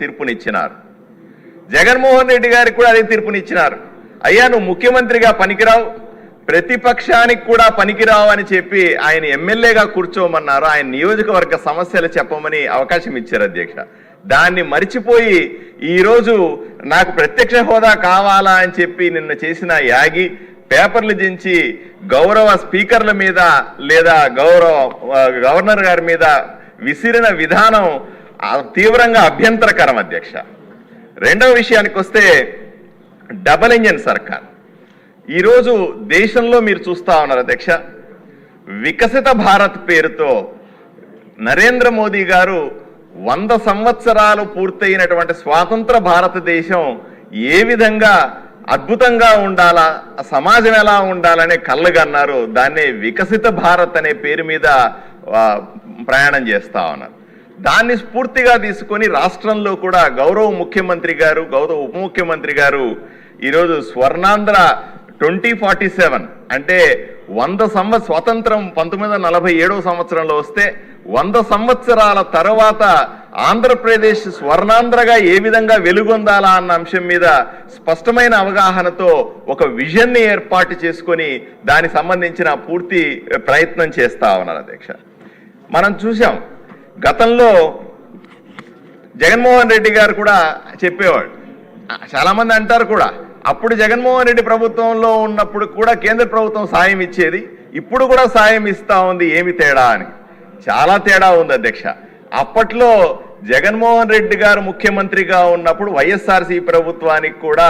తీర్పునిచ్చినారు. జగన్మోహన్ రెడ్డి గారికి కూడా అదే తీర్పునిచ్చినారు. అయ్యా నువ్వు ముఖ్యమంత్రిగా పనికిరావు ప్రతిపక్షానికి కూడా పనికిరావు అని చెప్పి ఆయన ఎమ్మెల్యేగా కూర్చోమన్నారు. ఆయన నియోజకవర్గ సమస్యలు చెప్పమని అవకాశం ఇచ్చారు అధ్యక్ష. దాన్ని మరిచిపోయి ఈరోజు నాకు ప్రత్యక్ష హోదా కావాలా అని చెప్పి నిన్న చేసిన యాగి పేపర్లు దించి గౌరవ స్పీకర్ల మీద లేదా గౌరవ గవర్నర్ గారి మీద విసిరిన విధానం తీవ్రంగా అభ్యంతరకరం అధ్యక్ష. రెండవ విషయానికి వస్తే డబల్ ఇంజన్ సర్కార్. ఈరోజు దేశంలో మీరు చూస్తా ఉన్నారు అధ్యక్ష. వికసిత భారత్ పేరుతో నరేంద్ర మోదీ గారు వంద సంవత్సరాలు పూర్తయినటువంటి స్వాతంత్ర భారతదేశం ఏ విధంగా అద్భుతంగా ఉండాలా సమాజం ఎలా ఉండాలనే కళ్ళగన్నారు దాన్ని వికసిత భారత్ అనే పేరు మీద ప్రయాణం చేస్తా ఉన్నారు. దాన్ని స్ఫూర్తిగా తీసుకొని రాష్ట్రంలో కూడా గౌరవ ముఖ్యమంత్రి గారు గౌరవ ఉప ముఖ్యమంత్రి గారు ఈరోజు స్వర్ణాంధ్ర ట్వంటీ ఫార్టీ సెవెన్ అంటే వంద సంవత్ స్వతంత్రం పంతొమ్మిది వందల నలభై ఏడవ సంవత్సరంలో వస్తే వంద సంవత్సరాల తర్వాత ఆంధ్రప్రదేశ్ స్వర్ణాంధ్రగా ఏ విధంగా వెలుగొందాలా అన్న అంశం మీద స్పష్టమైన అవగాహనతో ఒక విజన్ని ఏర్పాటు చేసుకొని దానికి సంబంధించిన పూర్తి ప్రయత్నం చేస్తా ఉన్నారు అధ్యక్ష. మనం చూసాం గతంలో జగన్మోహన్ రెడ్డి గారు కూడా చెప్పేవాడు చాలా మంది అంటారు కూడా అప్పుడు జగన్మోహన్ రెడ్డి ప్రభుత్వంలో ఉన్నప్పుడు కూడా కేంద్ర ప్రభుత్వం సాయం ఇచ్చేది ఇప్పుడు కూడా సాయం ఇస్తా ఉంది ఏమి తేడా అని. చాలా తేడా ఉంది అధ్యక్ష. అప్పట్లో జగన్మోహన్ రెడ్డి గారు ముఖ్యమంత్రిగా ఉన్నప్పుడు వైఎస్ఆర్సీ ప్రభుత్వానికి కూడా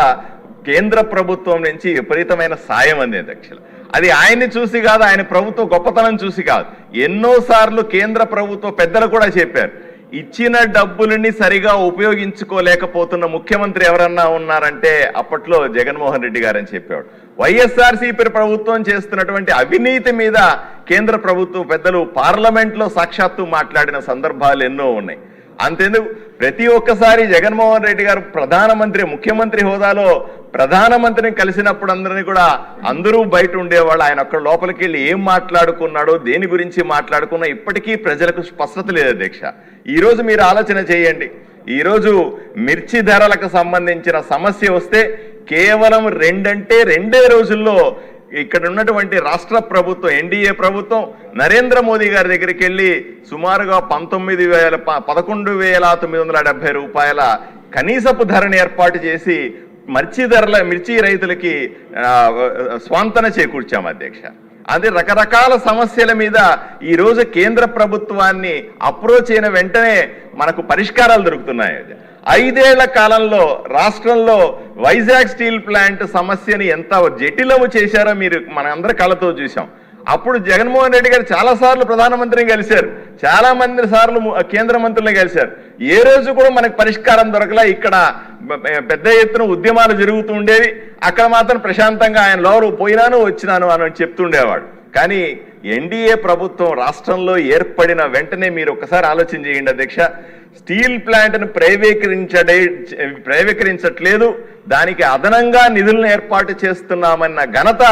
కేంద్ర ప్రభుత్వం నుంచి విపరీతమైన సాయం అంది అధ్యక్షులు. అది ఆయన్ని చూసి కాదు ఆయన ప్రభుత్వ గొప్పతనం చూసి కాదు. ఎన్నోసార్లు కేంద్ర ప్రభుత్వ పెద్దలు కూడా చెప్పారు ఇచ్చిన డబ్బులని సరిగా ఉపయోగించుకోలేకపోతున్న ముఖ్యమంత్రి ఎవరన్నా ఉన్నారంటే అప్పట్లో జగన్మోహన్ రెడ్డి గారని చెప్పేవాడు. వైఎస్ఆర్సీపీ ప్రభుత్వం చేస్తున్నటువంటి అవినీతి మీద కేంద్ర ప్రభుత్వం పెద్దలు పార్లమెంట్లో సాక్షాత్తు మాట్లాడిన సందర్భాలు ఎన్నో ఉన్నాయి. అంతెందుకు ప్రతి ఒక్కసారి జగన్మోహన్ రెడ్డి గారు ప్రధానమంత్రి ముఖ్యమంత్రి హోదాలో ప్రధానమంత్రిని కలిసినప్పుడు అందరినీ కూడా అందరూ బయట ఉండేవాళ్ళు. ఆయన అక్కడ లోపలికి వెళ్ళి ఏం మాట్లాడుకున్నాడో దేని గురించి మాట్లాడుకున్నా ఇప్పటికీ ప్రజలకు స్పష్టత లేదు అధ్యక్ష. ఈ రోజు మీరు ఆలోచన చేయండి. ఈరోజు మిర్చి ధరలకు సంబంధించిన సమస్య వస్తే కేవలం రెండంటే రెండే రోజుల్లో ఇక్కడ ఉన్నటువంటి రాష్ట్ర ప్రభుత్వం ఎన్డీఏ ప్రభుత్వం నరేంద్ర మోదీ గారి దగ్గరికి వెళ్ళి సుమారుగా పంతొమ్మిది వేల పదకొండు వేల తొమ్మిది వందల డెబ్బై రూపాయల కనీసపు ధరను ఏర్పాటు చేసి మిర్చి ధరల మిర్చి రైతులకి స్వాంతన చేకూర్చాం అధ్యక్ష. అది రకరకాల సమస్యల మీద ఈ రోజు కేంద్ర ప్రభుత్వాన్ని అప్రోచ్ అయిన వెంటనే మనకు పరిష్కారాలు దొరుకుతున్నాయి. ఐదేళ్ళ కాలంలో రాష్ట్రంలో వైజాగ్ స్టీల్ ప్లాంట్ సమస్యని ఎంత జటిలము చేశారో మీరు మన అందరి కళ్ళతో చూసాం అప్పుడు జగన్మోహన్ రెడ్డి గారు చాలా సార్లు ప్రధానమంత్రిని కలిశారు. చాలా మంది సార్లు కేంద్ర మంత్రులను కలిశారు. ఏ రోజు కూడా మనకు పరిష్కారం దొరకలా ఇక్కడ పెద్ద ఎత్తున ఉద్యమాలు జరుగుతూ ఉండేవి. అక్కడ మాత్రం ప్రశాంతంగా ఆయన లోరు పోయినాను వచ్చినాను అని చెప్తుండేవాడు. కానీ ఎన్డీఏ ప్రభుత్వం రాష్ట్రంలో ఏర్పడిన వెంటనే మీరు ఒకసారి ఆలోచన చేయండి అధ్యక్ష. స్టీల్ ప్లాంట్ను ప్రైవేకరించడే ప్రైవేకరించట్లేదు. దానికి అదనంగా నిధులను ఏర్పాటు చేస్తున్నామన్న ఘనత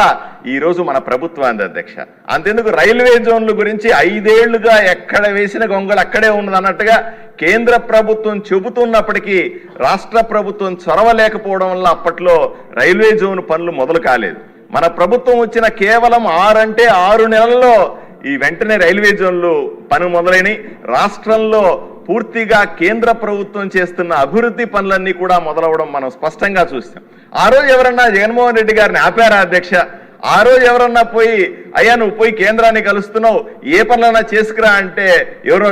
ఈరోజు మన ప్రభుత్వానికి అధ్యక్ష. అంతెందుకు రైల్వే జోన్ల గురించి ఐదేళ్ళుగా ఎక్కడ వేసిన గొంగళి అక్కడే ఉన్నది అన్నట్టుగా కేంద్ర ప్రభుత్వం చెబుతున్నప్పటికీ రాష్ట్ర ప్రభుత్వం చొరవ లేకపోవడం వల్ల అప్పట్లో రైల్వే జోన్ పనులు మొదలు కాలేదు. మన ప్రభుత్వం వచ్చిన కేవలం ఆరంటే ఆరు నెలల్లో ఈ వెంటనే రైల్వే జోన్లు పని మొదలైనవి రాష్ట్రంలో పూర్తిగా కేంద్ర ప్రభుత్వం చేస్తున్న అభివృద్ధి పనులన్నీ కూడా మొదలవడం మనం స్పష్టంగా చూస్తాం. ఆ రోజు ఎవరన్నా జగన్మోహన్ రెడ్డి గారిని ఆపారా అధ్యక్ష? ఆ రోజు ఎవరన్నా పోయి అయ్యా నువ్వు పోయి కేంద్రాన్ని కలుస్తున్నావు ఏ పనులన్నా చేసుకురా అంటే ఎవరో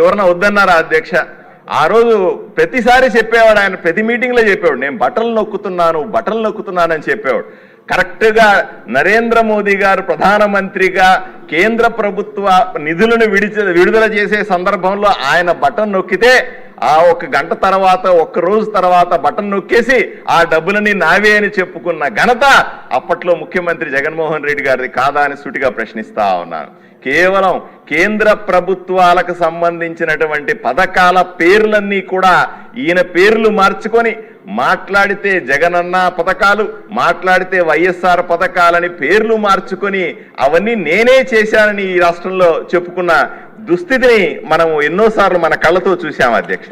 ఎవరన్నా వద్దన్నారా అధ్యక్ష? ఆ రోజు ప్రతిసారి చెప్పేవాడు ఆయన ప్రతి మీటింగ్లో చెప్పేవాడు నేను బట్టలు నొక్కుతున్నాను బట్టలు నొక్కుతున్నానని చెప్పేవాడు. కరెక్ట్గా నరేంద్ర మోదీ గారు ప్రధానమంత్రిగా కేంద్ర ప్రభుత్వ నిధులను విడిచ విడుదల చేసే సందర్భంలో ఆయన బటన్ నొక్కితే ఆ ఒక గంట తర్వాత ఒక్క రోజు తర్వాత బటన్ నొక్కేసి ఆ డబ్బులని నావే అని చెప్పుకున్న ఘనత అప్పట్లో ముఖ్యమంత్రి జగన్మోహన్ రెడ్డి గారిది కాదా అని సూటిగా ప్రశ్నిస్తా ఉన్నాను. కేవలం కేంద్ర ప్రభుత్వాలకు సంబంధించినటువంటి పథకాల పేర్లన్నీ కూడా ఈయన పేర్లు మార్చుకొని మాట్లాడితే జగనన్న పథకాలు మాట్లాడితే వైఎస్ఆర్ పథకాలని పేర్లు మార్చుకొని అవన్నీ నేనే చేశానని ఈ రాష్ట్రంలో చెప్పుకున్న దుస్థితిని మనం ఎన్నోసార్లు మన కళ్ళతో చూశాం అధ్యక్ష.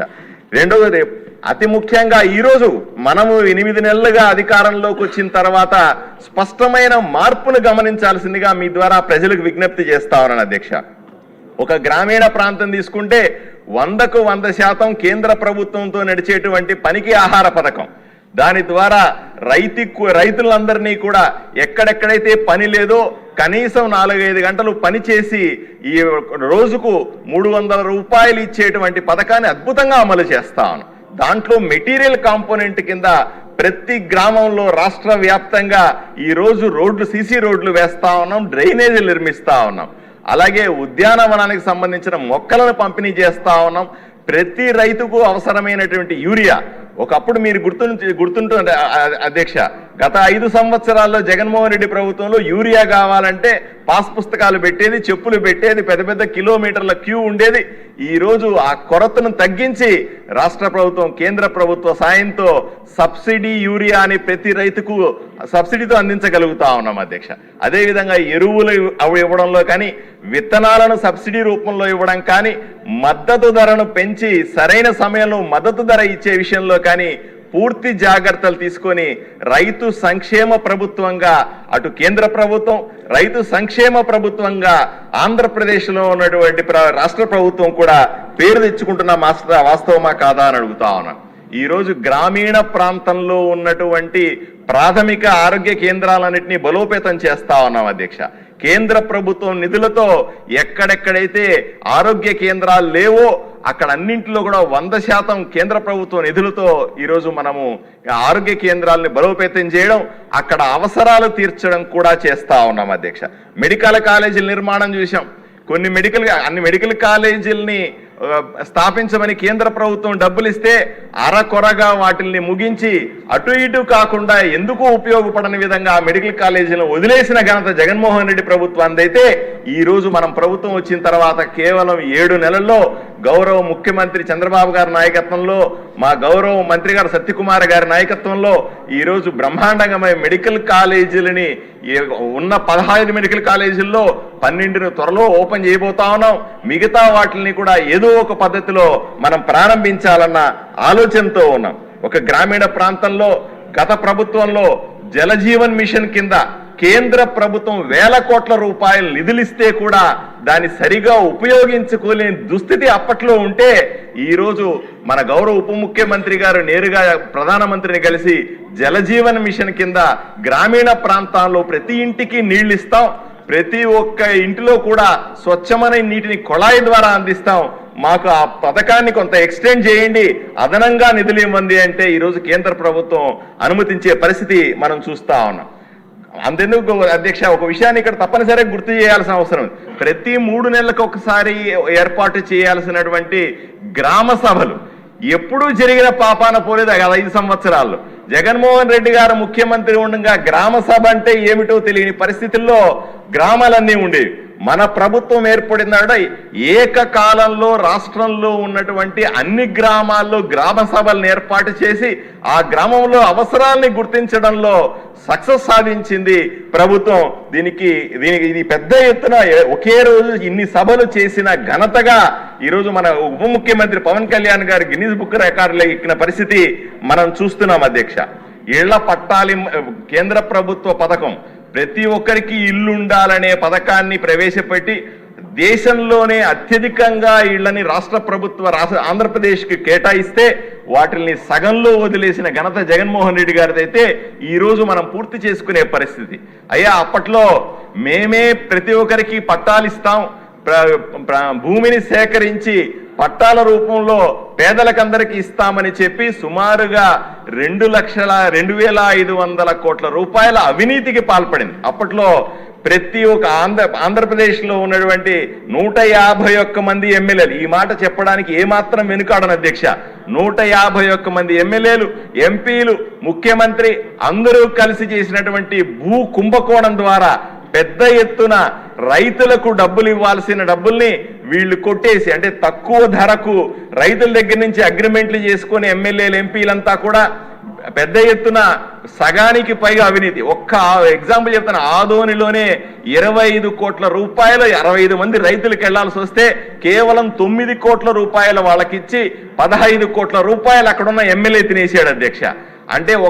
రెండవది అతి ముఖ్యంగా ఈరోజు మనము ఎనిమిది నెలలుగా అధికారంలోకి వచ్చిన తర్వాత స్పష్టమైన మార్పును గమనించాల్సిందిగా మీ ద్వారా ప్రజలకు విజ్ఞప్తి చేస్తా ఉన్నాను అధ్యక్ష. ఒక గ్రామీణ ప్రాంతం తీసుకుంటే వందకు వంద శాతం కేంద్ర ప్రభుత్వంతో నడిచేటువంటి పనికి ఆహార పథకం. దాని ద్వారా రైతు రైతులందరినీ కూడా ఎక్కడెక్కడైతే పని లేదో కనీసం నాలుగైదు గంటలు పని చేసి ఈ రోజుకు మూడు వందల రూపాయలు ఇచ్చేటువంటి పథకాన్ని అద్భుతంగా అమలు చేస్తాను దాంట్లో మెటీరియల్ కాంపోనెంట్ కింద ప్రతి గ్రామంలో రాష్ట్ర వ్యాప్తంగా ఈ రోజు రోడ్లు సీసీ రోడ్లు వేస్తా ఉన్నాం డ్రైనేజీలు నిర్మిస్తా ఉన్నాం. అలాగే ఉద్యానవనానికి సంబంధించిన మొక్కలను పంపిణీ చేస్తా ఉన్నాం. ప్రతి రైతుకు అవసరమైనటువంటి యూరియా. ఒకప్పుడు మీరు గుర్తు గుర్తుంటు అధ్యక్ష గత ఐదు సంవత్సరాల్లో జగన్మోహన్ రెడ్డి ప్రభుత్వంలో యూరియా కావాలంటే పాస్ పుస్తకాలు పెట్టేది చెప్పులు పెట్టేది పెద్ద పెద్ద కిలోమీటర్ల క్యూ ఉండేది. ఈ రోజు ఆ కొరతను తగ్గించి రాష్ట్ర ప్రభుత్వం కేంద్ర ప్రభుత్వ సాయంతో సబ్సిడీ యూరియా అని ప్రతి రైతుకు సబ్సిడీతో అందించగలుగుతా ఉన్నాం అధ్యక్ష. అదేవిధంగా ఎరువులు అవి ఇవ్వడంలో కానీ విత్తనాలను సబ్సిడీ రూపంలో ఇవ్వడం కానీ మద్దతు ధరను పెంచి సరైన సమయంలో మద్దతు ధర ఇచ్చే విషయంలో కానీ పూర్తి జాగ్రత్తలు తీసుకొని రైతు సంక్షేమ ప్రభుత్వంగా అటు కేంద్ర ప్రభుత్వం రైతు సంక్షేమ ప్రభుత్వంగా ఆంధ్రప్రదేశ్లో ఉన్నటువంటి ప్ర- రాష్ట్ర ప్రభుత్వం కూడా పేరు తెచ్చుకుంటున్న మాస్టర్ వాస్తవమా కాదా అని అడుగుతా ఉన్నాను ఈరోజు గ్రామీణ ప్రాంతంలో ఉన్నటువంటి ప్రాథమిక ఆరోగ్య కేంద్రాలన్నింటినీ బలోపేతం చేస్తా ఉన్నాం అధ్యక్ష. కేంద్ర ప్రభుత్వం నిధులతో ఎక్కడెక్కడైతే ఆరోగ్య కేంద్రాలు లేవో అక్కడ అన్నింటిలో కూడా వంద శాతం కేంద్ర ప్రభుత్వ నిధులతో ఈరోజు మనము ఆరోగ్య కేంద్రాలని బలోపేతం చేయడం అక్కడ అవసరాలు తీర్చడం కూడా చేస్తా ఉన్నాం అధ్యక్ష. మెడికల్ కాలేజీల నిర్మాణం చూసాం కొన్ని మెడికల్ అన్ని మెడికల్ కాలేజీలని స్థాపించమని కేంద్ర ప్రభుత్వం డబ్బులు ఇస్తే అరకొరగా వాటిల్ని ముగించి అటు ఇటు కాకుండా ఎందుకు ఉపయోగపడని విధంగా మెడికల్ కాలేజీలను వదిలేసిన ఘనత జగన్మోహన్ రెడ్డి ప్రభుత్వాన్ని అయితే ఈరోజు మనం ప్రభుత్వం వచ్చిన తర్వాత కేవలం ఏడు నెలల్లో గౌరవ ముఖ్యమంత్రి చంద్రబాబు గారి నాయకత్వంలో మా గౌరవ మంత్రి గారు సత్యకుమార్ గారి నాయకత్వంలో ఈరోజు రోజు బ్రహ్మాండంగా మెడికల్ కాలేజీలని ఉన్న పదహైదు మెడికల్ కాలేజీల్లో పన్నెండును త్వరలో ఓపెన్ చేయబోతా ఉన్నాం. మిగతా వాటిని కూడా ఏదో ఒక పద్ధతిలో మనం ప్రారంభించాలన్న ఆలోచనతో ఉన్నాం. ఒక గ్రామీణ ప్రాంతంలో గత ప్రభుత్వంలో జలజీవన్ మిషన్ కింద కేంద్ర ప్రభుత్వం వేల కోట్ల రూపాయలు నిధులిస్తే కూడా దాన్ని సరిగా ఉపయోగించుకోలేని దుస్థితి అప్పట్లో ఉంటే ఈరోజు మన గౌరవ ఉప ముఖ్యమంత్రి గారు నేరుగా ప్రధానమంత్రిని కలిసి జలజీవన్ మిషన్ కింద గ్రామీణ ప్రాంతాల్లో ప్రతి ఇంటికి నీళ్ళు ఇస్తాం ప్రతి ఒక్క ఇంటిలో కూడా స్వచ్ఛమైన నీటిని కొళాయి ద్వారా అందిస్తాం. మాకు ఆ పథకాన్ని కొంత ఎక్స్టెండ్ చేయండి. అదనంగా నిధులు ఇవ్వండి అంటే ఈరోజు కేంద్ర ప్రభుత్వం అనుమతించే పరిస్థితి మనం చూస్తా ఉన్నాం. అంతెందుకు అధ్యక్ష ఒక విషయాన్ని ఇక్కడ తప్పనిసరిగా గుర్తు చేయాల్సిన అవసరం ప్రతి మూడు నెలలకు ఒకసారి ఏర్పాటు చేయాల్సినటువంటి గ్రామ సభలు ఎప్పుడూ జరిగిన పాపాన పోలేదు ఐదు సంవత్సరాల్లో. జగన్మోహన్ రెడ్డి గారు ముఖ్యమంత్రి ఉండగా గ్రామ సభ అంటే ఏమిటో తెలియని పరిస్థితుల్లో గ్రామాలన్నీ ఉండేవి మన ప్రభుత్వం ఏర్పడినాడ ఏకకాలంలో రాష్ట్రంలో ఉన్నటువంటి అన్ని గ్రామాల్లో గ్రామ సభలను ఏర్పాటు చేసి ఆ గ్రామంలో అవసరాల్ని గుర్తించడంలో సక్సెస్ సాధించింది ప్రభుత్వం. దీనికి దీనికి ఇది పెద్ద ఎత్తున ఒకే రోజు ఇన్ని సభలు చేసిన ఘనతగా ఈరోజు మన ఉప ముఖ్యమంత్రి పవన్ కళ్యాణ్ గారు గిన్నీస్ బుక్ రికార్డులో ఎక్కిన పరిస్థితి మనం చూస్తున్నాం అధ్యక్ష. ఇళ్ళ పట్టాలి కేంద్ర ప్రభుత్వ పథకం. ప్రతి ఒక్కరికి ఇల్లు ఉండాలనే పథకాన్ని ప్రవేశపెట్టి దేశంలోనే అత్యధికంగా ఇళ్ళని రాష్ట్ర ప్రభుత్వ రాష్ట్ర ఆంధ్రప్రదేశ్కి కేటాయిస్తే వాటిని సగంలో వదిలేసిన ఘనత జగన్మోహన్ రెడ్డి గారిదైతే ఈరోజు మనం పూర్తి చేసుకునే పరిస్థితి. అయ్యా అప్పట్లో మేమే ప్రతి ఒక్కరికి పట్టాలు ఇస్తాం. భూమిని సేకరించి పట్టాల రూపంలో పేదలకందరికి ఇస్తామని చెప్పి సుమారుగా రెండు లక్షల రెండు వేల ఐదు వందల కోట్ల రూపాయల అవినీతికి పాల్పడింది. అప్పట్లో ప్రతి ఒక్క ఆంధ్ర ఆంధ్రప్రదేశ్లో ఉన్నటువంటి నూట యాభై ఒక్క మంది ఎమ్మెల్యేలు. ఈ మాట చెప్పడానికి ఏమాత్రం వెనుకాడను అధ్యక్ష. నూట యాభై ఒక్క మంది ఎమ్మెల్యేలు ఎంపీలు ముఖ్యమంత్రి అందరూ కలిసి చేసినటువంటి భూ కుంభకోణం ద్వారా పెద్ద ఎత్తున రైతులకు డబ్బులు ఇవ్వాల్సిన డబ్బుల్ని వీళ్ళు కొట్టేసి అంటే తక్కువ ధరకు రైతుల దగ్గర నుంచి అగ్రిమెంట్లు చేసుకుని ఎమ్మెల్యేలు ఎంపీలంతా కూడా పెద్ద ఎత్తున సగానికి పైగా అవినీతి. ఒక్క ఎగ్జాంపుల్ చెప్తాను. ఆదోనిలోనే ఇరవై ఐదు కోట్ల రూపాయలు అరవై ఐదు మంది రైతులకు వెళ్ళాల్సి వస్తే కేవలం తొమ్మిది కోట్ల రూపాయలు వాళ్ళకిచ్చి పదహైదు కోట్ల రూపాయలు అక్కడున్న ఎమ్మెల్యే తినేసాడు అధ్యక్ష. అంటే